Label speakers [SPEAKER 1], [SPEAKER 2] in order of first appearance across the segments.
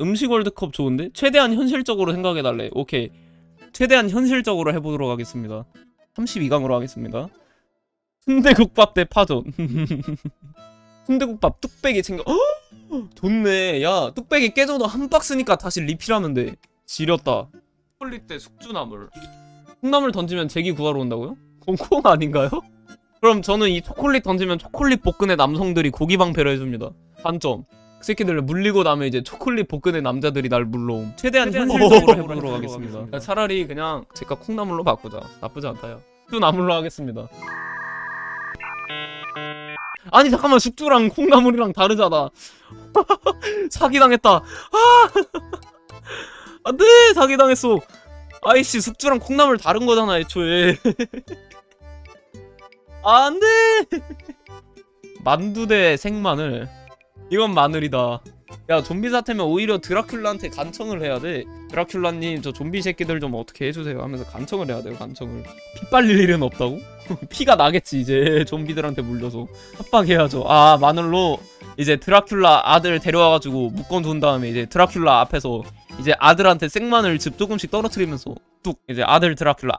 [SPEAKER 1] 음식 월드컵 좋은데? 최대한 현실적으로 생각해달래. 오케이. 최대한 현실적으로 해보도록 하겠습니다. 32강으로 하겠습니다. 순대국밥 대 파전. 순대국밥 뚝배기 챙겨. 헉! 좋네. 야, 뚝배기 깨져도 한 박스니까 다시 리필하면 돼. 지렸다. 홀리 때 숙주나물. 콩나물 던지면 제기 구하러 온다고요? 그건 콩 아닌가요? 그럼 저는 이 초콜릿 던지면 초콜릿 복근의 남성들이 고기 방패를 해줍니다. 단점. 그 새끼들 물리고 나면 이제 초콜릿 복근의 남자들이 날 물러옴. 최대한 현실적으로 해보도록 하겠습니다. 차라리 그냥 제가 콩나물로 바꾸자. 나쁘지 않다요. 숙주나물로 하겠습니다. 아니 잠깐만 숙주랑 콩나물이랑 다르잖아. 사기당했다. 아! 안돼 사기당했어. 아이씨 숙주랑 콩나물 다른 거잖아 애초에. 안돼. 만두 대 생마늘. 이건 마늘이다. 야 좀비 사태면 오히려 드라큘라한테 간청을 해야 돼. 드라큘라님 저 좀비 새끼들 좀 어떻게 해주세요 하면서 간청을 해야 돼요 간청을. 피 빨릴 일은 없다고? 피가 나겠지 이제 좀비들한테 물려서 협박해야죠. 아 마늘로 이제 드라큘라 아들 데려와가지고 묶어둔 다음에 이제 드라큘라 앞에서 이제 아들한테 생마늘 즙 조금씩 떨어뜨리면서 뚝 이제 아들 드라큘라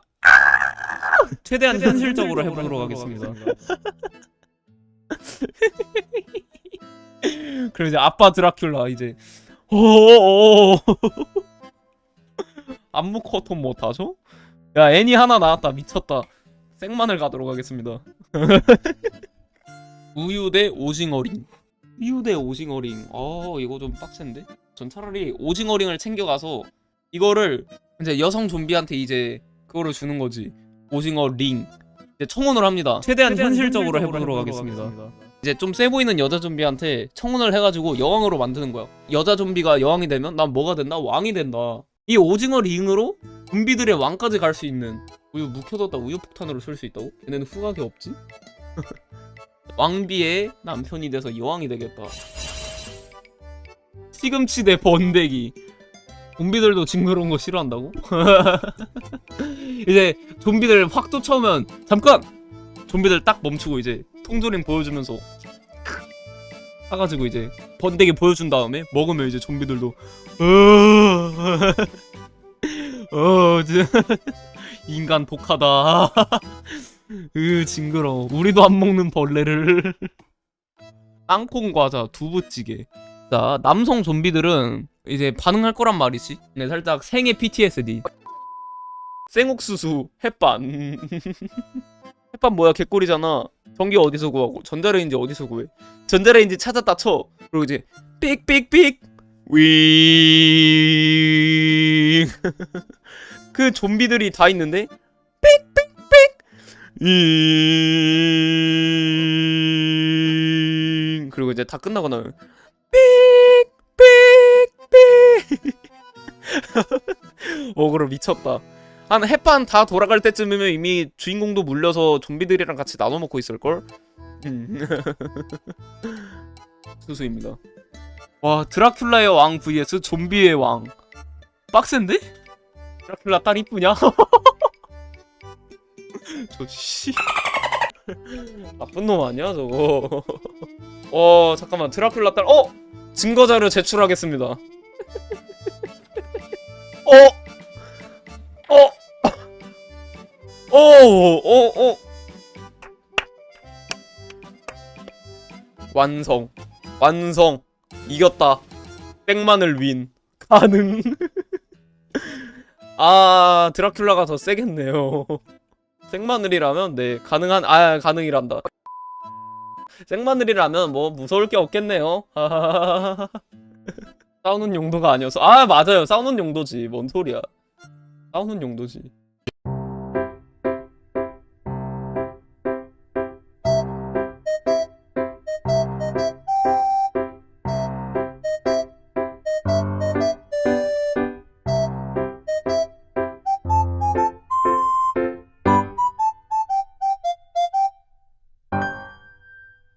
[SPEAKER 1] 최대한 현실적으로 해보도록 하겠습니다. 그럼 이제 아빠 드라큘라 이제 어어어 안무 커톤 못하죠? 야 애니 하나 나왔다. 미쳤다. 생마늘 가도록 하겠습니다. 우유 대 오징어링. 우유 대 오징어링. 어 이거 좀 빡센데? 전 차라리 오징어링을 챙겨가서 이거를 이제 여성 좀비한테 이제 그거를 주는 거지. 오징어링. 이제 청혼을 합니다. 최대한, 현실적으로, 해보도록 하겠습니다. 이제 좀 세 보이는 여자 좀비한테 청혼을 해가지고 여왕으로 만드는 거야. 여자 좀비가 여왕이 되면 난 뭐가 된다? 왕이 된다. 이 오징어 링으로 좀비들의 왕까지 갈 수 있는 우유 묵혀뒀다 우유 폭탄으로 쓸 수 있다고? 얘네는 후각이 없지? 왕비의 남편이 돼서 여왕이 되겠다. 시금치 대 번데기. 좀비들도 징그러운 거 싫어한다고? 이제 좀비들 확 쫓아오면 잠깐! 좀비들 딱 멈추고 이제 통조림 보여주면서 사가지고 이제 번데기 보여준 다음에 먹으면 이제 좀비들도 어, 어, 인간 독하다. 으 징그러. 우리도 안 먹는 벌레를. 땅콩 과자 두부찌개. 자 남성 좀비들은 이제 반응할 거란 말이지. 네 살짝 생애 PTSD. 생옥수수 햇반. 햇반 뭐야 개꿀이잖아. 전기 어디서 구하고 전자레인지 어디서 구해? 전자레인지 찾았다 쳐. 그리고 이제 삑삑삑 윙. 그 좀비들이 다 있는데 삑삑삑 윙. 그리고 이제 다 끝나고 나면 삑삑삑. 어그로 미쳤다. 한 햇반 다 돌아갈 때쯤이면 이미 주인공도 물려서 좀비들이랑 같이 나눠 먹고 있을 걸. 음. 수수입니다. 와 드라큘라의 왕 vs 좀비의 왕. 빡센데? 드라큘라 딸 이쁘냐? 저 씨. 나쁜 놈 아니야 저거. 어 잠깐만 드라큘라 딸. 어 증거 자료 제출하겠습니다. 어. 어. 오, 오, 오. 완성. 완성. 이겼다. 백만을 윈. 가능. 아, 드라큘라가 더 세겠네요. 생마늘이라면 네, 가능한 아, 가능이란다. 생마늘이라면 뭐 무서울 게 없겠네요. 싸우는 용도가 아니어서 아, 맞아요. 싸우는 용도지. 뭔 소리야. 싸우는 용도지.